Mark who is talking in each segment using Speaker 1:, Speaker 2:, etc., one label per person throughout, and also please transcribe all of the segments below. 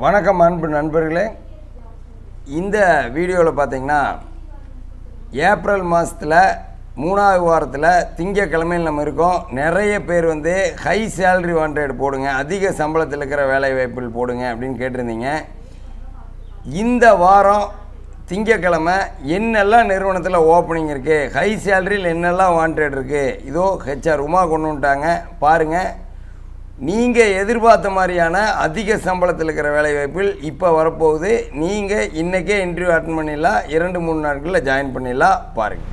Speaker 1: வணக்கம் அன்பு நண்பர்களே. இந்த வீடியோவில் பார்த்தீங்கன்னா ஏப்ரல் மாதத்தில் மூணாவது வாரத்தில் திங்கக்கிழமையில் நம்ம இருக்கோம். நிறைய பேர் வந்து ஹை சேலரி வாண்டட் போடுங்க அதிக சம்பளத்தில் இருக்கிற வேலை வாய்ப்புகள் போடுங்க அப்படின்னு கேட்டிருந்தீங்க. இந்த வாரம் திங்கக்கிழமை என்னெல்லாம் நிறுவனத்தில் ஓப்பனிங் இருக்குது ஹை சேலரியில் என்னெல்லாம் வாண்டட் இருக்குது இதோ ஹெச்ஆர் உமா கொண்டு வந்துட்டாங்க. பாருங்கள் நீங்கள் எதிர்பார்த்த மாதிரியான அதிக சம்பளத்தில் இருக்கிற வேலைவாய்ப்பில் இப்போ வரப்போகுது. நீங்கள் இன்றைக்கே இன்டர்வியூ அட்டன் பண்ணிடலாம். இரண்டு மூணு நாட்களில் ஜாயின் பண்ணிடலாம். பாருங்கள்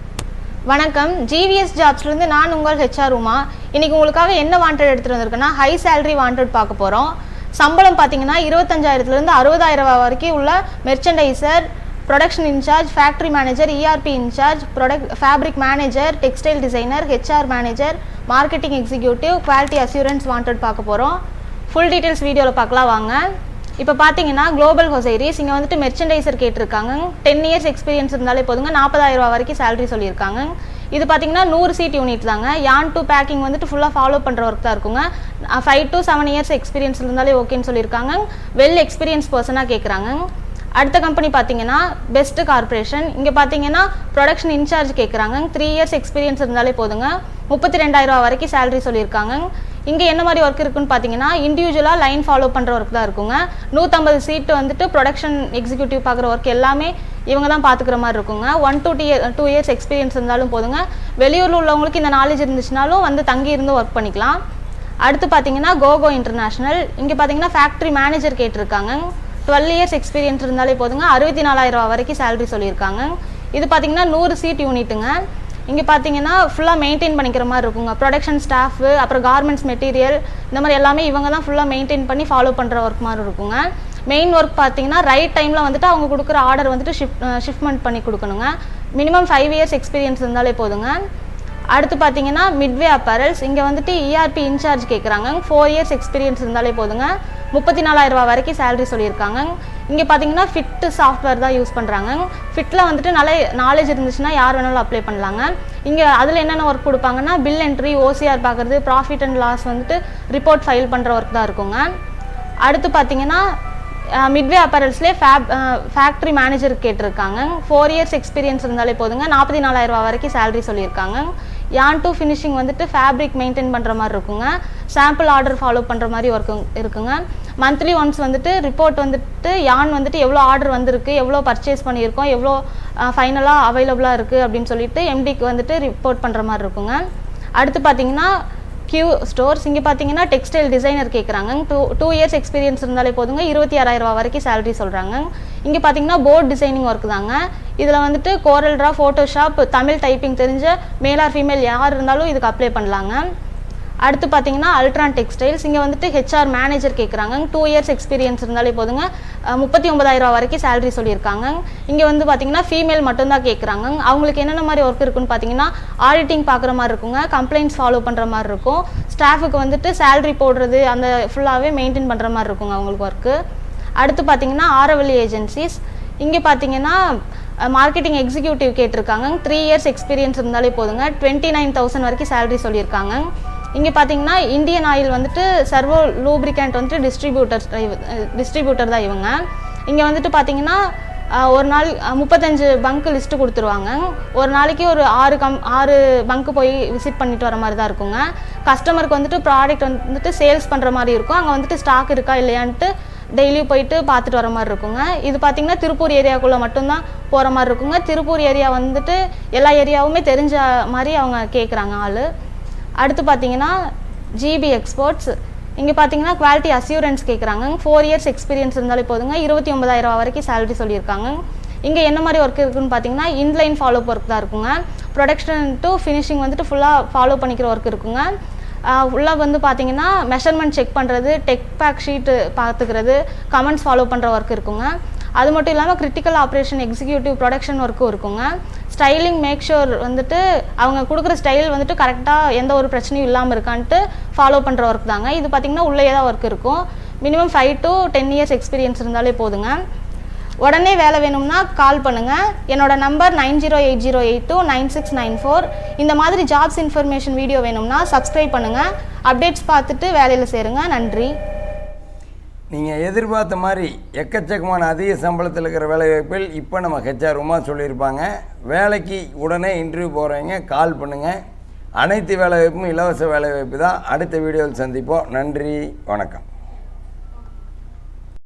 Speaker 2: வணக்கம். ஜிவிஎஸ் ஜாப்ஸ்லேருந்து நான் உங்கள் ஹெச்ஆர் உமா? இன்றைக்கி உங்களுக்காக என்ன வாண்டட் எடுத்துகிட்டு வந்திருக்கேன்னா ஹை சேலரி வாண்டட் பார்க்க போகிறோம் சம்பளம் பார்த்தீங்கன்னா இருபத்தஞ்சாயிரத்துலேருந்து அறுபதாயிரம் ரூபா வரைக்கும் உள்ள merchandiser production incharge factory manager ERP incharge product fabric manager textile designer HR manager marketing executive quality assurance wanted பார்க்க போகிறோம் ஃபுல் டீட்டெயில்ஸ் வீடியோவில் பார்க்கலாம் வாங்க. இப்போ பார்த்தீங்கன்னா குளோபல் ஹொசைரிஸ் இங்கே வந்துட்டு மெர்ச்சன்டைசர் கேட்டிருக்காங்க. டென் இயர்ஸ் எக்ஸ்பீரியன்ஸ் இருந்தாலே போதுங்க. நாற்பதாயிரம் ரூபா வரைக்கும் சேலரி சொல்லியிருக்காங்க. இது பார்த்தீங்கன்னா நூறு சீட் யூனிட் தாங்க. யான் டு பேக்கிங் வந்துட்டு ஃபுல்லாக ஃபாலோ பண்ணுற ஒர்க் தான் இருக்குங்க. Five to seven years experience இருந்தாலே ஓகேன்னு சொல்லியிருக்காங்க. வெல் எக்ஸ்பீரியன்ஸ் பர்சனாக கேட்குறாங்க அடுத்த கம்பெனி பார்த்தீங்கன்னா பெஸ்ட் கார்ப்பரேஷன் இங்கே பார்த்தீங்கன்னா ப்ரொடக்ஷன் இன்சார்ஜ் கேட்குறாங்க த்ரீ இயர்ஸ் எக்ஸ்பீரியன்ஸ் இருந்தாலே போதுங்க. முப்பத்தி ரெண்டாயிரம் ரூபா வரைக்கும் சேலரி சொல்லியிருக்காங்க. இங்கே என்ன மாதிரி ஒர்க் இருக்குன்னு பார்த்தீங்கன்னா இண்டிவிஜுவலாக லைன் ஃபாலோ பண்ணுற ஒர்க் தான் இருக்குங்க. நூற்றம்பது சீட்டு வந்துட்டு ப்ரொடக்ஷன் எக்ஸிக்யூட்டிவ் பார்க்குற ஒர்க் எல்லாமே இவங்க தான் பார்த்துக்கிற மாதிரி இருக்குங்க. One two year two years experience இருந்தாலும் போதுங்க. வெளியூரில் உள்ளவங்களுக்கு இந்த நாலேஜ் இருந்துச்சுனாலும் வந்து தங்கி இருந்து ஒர்க் பண்ணிக்கலாம். அடுத்து பார்த்தீங்கன்னா கோகோ இன்டர்நேஷ்னல் இங்கே பார்த்தீங்கன்னா ஃபேக்ட்ரி மேனேஜர் கேட்டிருக்காங்க. டுவெல் இயர்ஸ் எக்ஸ்பீரியன்ஸ் இருந்தாலே போதுங்க. அறுபத்தி நாலாயிரம் வரைக்கும் சேலரி சொல்லியிருக்காங்க. இது பார்த்தீங்கன்னா நூறு சீட் யூனிட்டுங்க இங்கே பார்த்தீங்கன்னா ஃபுல்லாக மெயின்டைன் பண்ணிக்கிற மாதிரி இருக்குங்க. ப்ரொடக்ஷன் ஸ்டாஃபு அப்புறம் கார்மெண்ட்ஸ் மெட்டீரியல் இந்த மாதிரி எல்லாமே இவங்க தான் ஃபுல்லாக மெயின்டைன் பண்ணி ஃபாலோ பண்ணுற ஒர்க் மாதிரி இருக்குங்க. மெயின் ஒர்க் பார்த்தீங்கன்னா ரைட் டைமில் வந்துட்டு அவங்க கொடுக்குற ஆர்டர் வந்துட்டு ஷிஃப்ட் ஷிஃப்ட்மெண்ட் பண்ணி கொடுக்கணுங்க. மினிமம் ஃபைவ் இயர்ஸ் எக்ஸ்பீரியன்ஸ் இருந்தாலே போதுங்க. அடுத்து பார்த்தீங்கன்னா மிட்வே அப்பரல்ஸ் இங்கே வந்துட்டு இஆர்பி இன்சார்ஜ் கேட்குறாங்க ஃபோர் இயர்ஸ் எக்ஸ்பீரியன்ஸ் இருந்தாலே போதுங்க. முப்பத்தி நாலாயிரம் ரூபா வரைக்கும் சேலரி சொல்லியிருக்காங்க. இங்கே பார்த்தீங்கன்னா ஃபிட்டு சாஃப்ட்வேர் தான் யூஸ் பண்ணுறாங்க ஃபிட்டில் வந்துட்டு நல்ல நாலேஜ் இருந்துச்சுன்னா யார் வேணாலும் அப்ளை பண்ணலாங்க. இங்கே அதில் என்னென்ன ஒர்க் கொடுப்பாங்கன்னா பில் என்ட்ரி ஓசிஆர் பார்க்குறது ப்ராஃபிட் அண்ட் லாஸ் வந்துட்டு ரிப்போர்ட் ஃபைல் பண்ணுற ஒர்க் தான் இருக்குங்க. அடுத்து பார்த்தீங்கன்னா மிட்வே அப்பரல்ஸ்லேயே ஃபேப் ஃபேக்ட்ரி மேனேஜர் கேட்டிருக்காங்க. ஃபோர் இயர்ஸ் எக்ஸ்பீரியன்ஸ் இருந்தாலே போதுங்க. நாற்பத்தி நாலாயிரம் ரூபா வரைக்கும் சேலரி சொல்லியிருக்காங்க. யான் டு ஃபினிஷிங் வந்துட்டு ஃபேப்ரிக் மெயின்டைன் பண்ணுற மாதிரி இருக்குங்க. சாம்பிள் ஆர்டர் ஃபாலோ பண்ணுற மாதிரி ஒர்க்கு இருக்குங்க. மந்த்லி ஒன்ஸ் வந்துட்டு ரிப்போர்ட் வந்துட்டு யான் வந்துட்டு எவ்வளோ ஆர்டர் வந்திருக்கு எவ்வளோ பர்ச்சேஸ் பண்ணியிருக்கோம் எவ்வளோ ஃபைனலாக அவைலபிளாக இருக்குது அப்படின்னு சொல்லிட்டு எம்டிக்கு வந்துட்டு ரிப்போர்ட் பண்ணுற மாதிரி இருக்குங்க. அடுத்து பார்த்தீங்கன்னா கியூ ஸ்டோர்ஸ் இங்கே பார்த்தீங்கன்னா டெக்ஸ்டைல் டிசைனர் கேட்குறாங்க டூ டூ இயர்ஸ் எக்ஸ்பீரியன்ஸ் இருந்தாலே போதுங்க. இருபத்தி ஆறாயிரம் ரூபா வரைக்கும் சேலரி சொல்கிறாங்க இங்கே பார்த்தீங்கன்னா போர்ட் டிசைனிங் ஒர்க் தாங்க. இதில் வந்துட்டு கோரல்ட்ரா ஃபோட்டோஷாப் தமிழ் டைப்பிங் தெரிஞ்ச மேல் ஆர் ஃபீமேல் யார் இருந்தாலும் இதுக்கு அப்ளை பண்ணலாங்க. அடுத்து பார்த்தீங்கன்னா அல்ட்ரான் டெக்ஸ்டைல்ஸ் இங்கே வந்துட்டு ஹெச்ஆர் மேனேஜர் கேட்குறாங்க டூ இயர்ஸ் எக்ஸ்பீரியன்ஸ் இருந்தாலே போதுங்க. முப்பத்தி ஒன்பதாயிரம் வரைக்கும் சேலரி சொல்லியிருக்காங்க. இங்கே வந்து பார்த்தீங்கன்னா ஃபீமேல் மட்டும்தான் கேட்குறாங்க அவங்களுக்கு என்னென்ன மாதிரி ஒர்க் இருக்குன்னு பார்த்தீங்கன்னா ஆடிட்டிங் பார்க்குற மாதிரி இருக்குங்க. கம்ப்ளைண்ட்ஸ் ஃபாலோ பண்ணுற மாதிரி இருக்கும். ஸ்டாஃபுக்கு வந்துட்டு சேலரி போடுறது அந்த ஃபுல்லாகவே மெயின்டைன் பண்ணுற மாதிரி இருக்குங்க அவங்களுக்கு ஒர்க்கு அடுத்து பார்த்தீங்கன்னா ஆரவல்லி ஏஜென்சிஸ் இங்கே பார்த்தீங்கன்னா மார்க்கெட்டிங் எக்ஸிக்யூட்டிவ் கேட்டிருக்காங்க. த்ரீ இயர்ஸ் எக்ஸ்பீரியன்ஸ் இருந்தாலே போதுங்க. டுவெண்ட்டி நைன் தௌசண்ட் வரைக்கும் சேலரி சொல்லியிருக்காங்க. இங்கே பார்த்தீங்கன்னா இந்தியன் ஆயில் வந்துட்டு சர்வோ லூப்ரிகண்ட் வந்துட்டு டிஸ்ட்ரிபியூட்டர் டிஸ்ட்ரிபியூட்டர் தான் இவங்க. இங்கே வந்துட்டு பார்த்தீங்கன்னா ஒரு நாள் முப்பத்தஞ்சு பங்க் லிஸ்ட்டு கொடுத்துருவாங்க. ஒரு நாளைக்கு ஒரு ஆறு கம் ஆறு பங்க்கு போய் விசிட் பண்ணிட்டு வர மாதிரி தான் இருக்குங்க. கஸ்டமருக்கு வந்துட்டு ப்ராடக்ட் வந்துட்டு சேல்ஸ் பண்ணுற மாதிரி இருக்கும். அங்கே வந்துட்டு ஸ்டாக் இருக்கா இல்லையான்ட்டு டெய்லியும் போயிட்டு பார்த்துட்டு வர மாதிரி இருக்குங்க. இது பார்த்தீங்கன்னா திருப்பூர் ஏரியாவுக்குள்ளே மட்டும்தான் போகிற மாதிரி இருக்குங்க. திருப்பூர் ஏரியா வந்துட்டு எல்லா ஏரியாவுமே தெரிஞ்ச மாதிரி அவங்க கேட்குறாங்க ஆள். அடுத்து பார்த்தீங்கன்னா ஜிபி எக்ஸ்போர்ட்ஸ் இங்கே பார்த்தீங்கன்னா குவாலிட்டி அசியூரன்ஸ் கேட்குறாங்க ஃபோர் இயர்ஸ் எக்ஸ்பீரியன்ஸ் இருந்தாலே போதுங்க. இருபத்தி ஒன்பதாயிரம் ரூபா வரைக்கும் சேலரி சொல்லியிருக்காங்க. இங்கே என்ன மாதிரி ஒர்க் இருக்குன்னு பார்த்தீங்கன்னா இன்லைன் ஃபாலோ ஒர்க் தான் இருக்குங்க. ப்ரொடக்ஷன் டு ஃபினிஷிங் வந்துட்டு ஃபுல்லாக ஃபாலோ பண்ணிக்கிற ஒர்க் இருக்குங்க. ஃபுல்லாக வந்து பார்த்தீங்கன்னா மெஷர்மெண்ட் செக் பண்ணுறது டெக் பேக் ஷீட்டு பார்த்துக்கிறது கமெண்ட்ஸ் ஃபாலோ பண்ணுற ஒர்க் இருக்குங்க. அது மட்டும் இல்லாமல் கிரிட்டிக்கல் ஆப்ரேஷன் எக்ஸிக்யூட்டிவ் ப்ரொடக்ஷன் ஒர்க்கும் இருக்குங்க. ஸ்டைலிங் மேக் ஷோர் வந்துட்டு அவங்க கொடுக்குற ஸ்டைல் வந்துட்டு கரெக்டாக எந்த ஒரு பிரச்சனையும் இல்லாமல் இருக்கான்ட்டு ஃபாலோ பண்ணுற ஒர்க் தாங்க. இது பார்த்திங்கன்னா உள்ளே தான் ஒர்க் இருக்கும். Minimum five to ten years experience இருந்தாலே போதுங்க. உடனே வேலை வேணும்னா கால் பண்ணுங்கள் என்னோட number nine zero eight zero eight two nine six nine four இந்த மாதிரி ஜாப்ஸ் இன்ஃபர்மேஷன் வீடியோ வேணும்னா சப்ஸ்கிரைப் பண்ணுங்கள் அப்டேட்ஸ் பார்த்துட்டு வேலையில் சேருங்க. நன்றி.
Speaker 1: நீங்கள் எதிர்பார்த்த மாதிரி எக்கச்சக்கமான அதிக சம்பளத்தில் இருக்கிற வேலைவாய்ப்பில் இப்போ நம்ம ஹெச்ஆர் உமா சொல்லியிருப்பாங்க. வேலைக்கு உடனே இன்டர்வியூ போகிறவங்க கால் பண்ணுங்கள் அனைத்து வேலைவாய்ப்பும் இலவச வேலைவாய்ப்பு தான். அடுத்த வீடியோவில் சந்திப்போம். நன்றி. வணக்கம்.